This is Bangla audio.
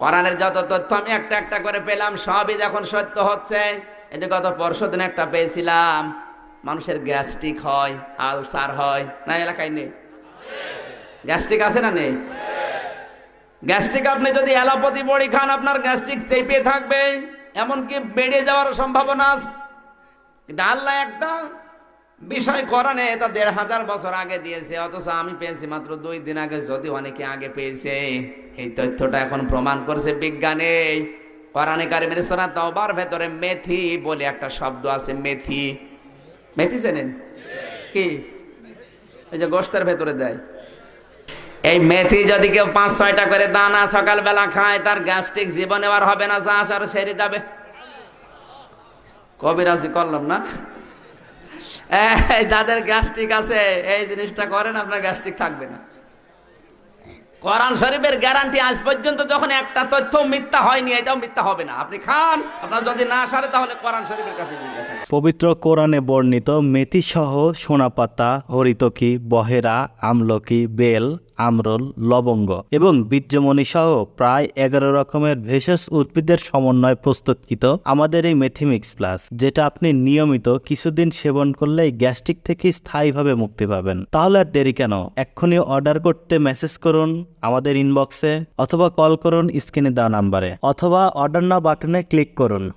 কোরআনের যত তথ্য আমি একটা একটা করে পেলাম, সবই যখন সত্য হচ্ছে। এই যে গত পরশু দিন একটা পেয়েছিলাম, মানুষের গ্যাস্ট্রিক হয়, আলসার হয় না এলাকায় নেই? গ্যাস্ট্রিক আছে না নেই? গ্যাস্ট্রিক আপনি যদি অ্যালোপ্যাথি বড়ি খান, আপনার গ্যাস্ট্রিক চেপে থাকবে, এমনকি বেড়ে যাওয়ার সম্ভাবনা আছে। কিন্তু আল্লাহ একটা বিষয় করানে এটা দেড় হাজার বছর আগে দিয়েছে, অথচ আমি পেয়েছি মাত্র দুই দিন আগে, যদি অনেকে আগে পেয়েছে। এই তথ্যটা এখন প্রমাণ করছে বিজ্ঞানে। কোরআনে কারিমের সোনা তবার ভেতরে মেথি বলে একটা শব্দ আছে, মেথি। মেথি চেনেন? কি? এই যে গোষ্ঠের ভেতরে দেয়। এই মেথি যদি কেউ পাঁচ, ছয়টা করে দানা সকালবেলা খায়, তার গ্যাস্ট্রিক জীবনে আর হবে না, যা আর সেরে যাবে। কবিরাজি করলাম না? যাদের গ্যাস্ট্রিক আছে। এই জিনিসটা করেন, আপনার গ্যাস্ট্রিক থাকবে না। কোরআন শরীফের গ্যারান্টি আজ পর্যন্ত যখন একটা তথ্য মিথ্যা হয়নি, এটাও মিথ্যা হবে না। আপনি খান, আপনার যদি না সারে, তাহলে কোরআন শরীফের কাছে পবিত্র কোরআনে বর্ণিত মেথি সহ সোনাপাতা, হরিতকি, বহেরা, আমলকি, বেল আমরল, লবঙ্গ এবং বীর্যমণি সহ প্রায় এগারো রকমের ভেষজ উদ্ভিদের সমন্বয়ে প্রস্তুতকৃত আমাদের এই মেথিমিক্স প্লাস যেটা আপনি নিয়মিত কিছুদিন সেবন করলেই গ্যাস্ট্রিক থেকে স্থায়ীভাবে মুক্তি পাবেন। তাহলে আর দেরি কেন? এক্ষুনি অর্ডার করতে মেসেজ করুন আমাদের ইনবক্সে অথবা কল করুন স্ক্রিনে দেওয়া নাম্বারে, অথবা অর্ডার না বাটনে ক্লিক করুন।